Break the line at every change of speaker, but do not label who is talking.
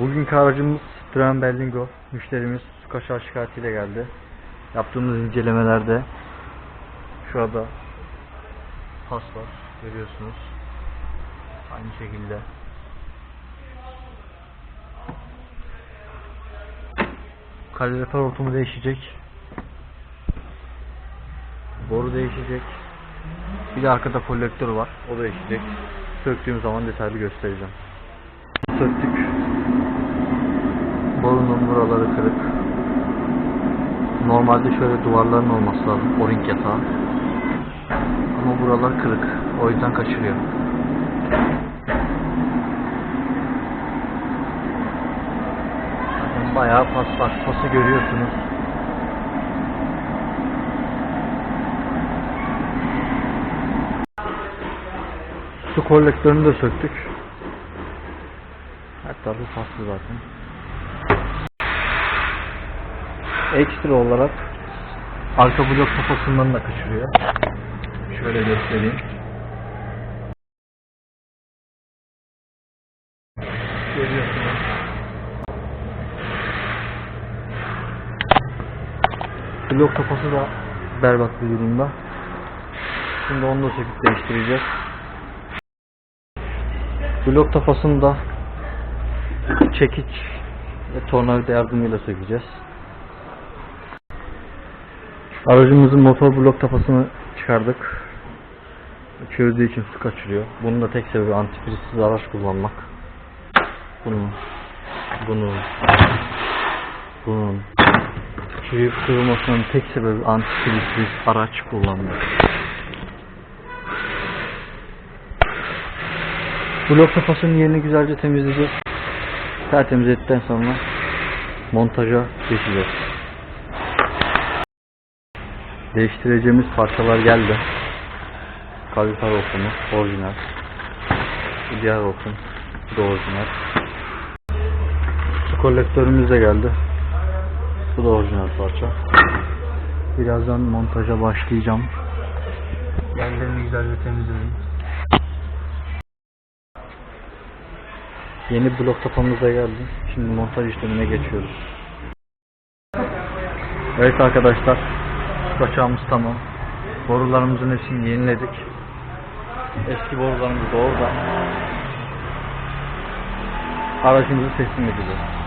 Bugünkü aracımız Citroen Berlingo. Müşterimiz su kaçağı şikayetiyle geldi. Yaptığımız incelemelerde şurada pas var. Görüyorsunuz. Aynı şekilde. Kalorifer hortumu değişecek. Boru değişecek. Bir de arkada kolektör var. O değişecek. Söktüğüm zaman detaylı göstereceğim. Söktük. Borunun buraları kırık. Normalde şöyle duvarların olması lazım. O-ring yatağı. Ama buralar kırık. O yüzden kaçırıyor. Zaten Bayağı pas var. Pası görüyorsunuz. Su kolektörünü de söktük. Her tarafı paslı zaten. Ekstra olarak arka blok kafasından da kaçırıyor. Şöyle göstereyim. Görüyorsunuz. Blok kafası da berbat bir durumda. Şimdi onu da söküp değiştireceğiz. Blok kafasını da çekiç ve tornavida yardımıyla sökeceğiz. Aracımızın motor blok kafasını çıkardık. Çözdüğü için su kaçırıyor. Bunun da tek sebebi antifrizsiz araç kullanmak. Bunun, bunun, bunun çürüyüp kırılmasının tek sebebi antifrizsiz araç kullanmak. Blok kafasının yerini güzelce temizleyeceğiz. Tertemiz ettikten sonra montaja geçeceğiz. Değiştireceğimiz parçalar geldi. Kalorifer hortumu orijinal. Diğer hortum. Bu da orijinal. Su kolektörümüz de geldi. Bu da orijinal parça. Birazdan montaja başlayacağım. Yerlerini güzelce temizledim. Yeni blok tapamız da geldi. Şimdi montaj işlemine geçiyoruz. Evet arkadaşlar. Kaçağımız tamam. Borularımızın hepsini yeniledik. Eski borularımız da orada. Aracımızı teslim edeceğiz.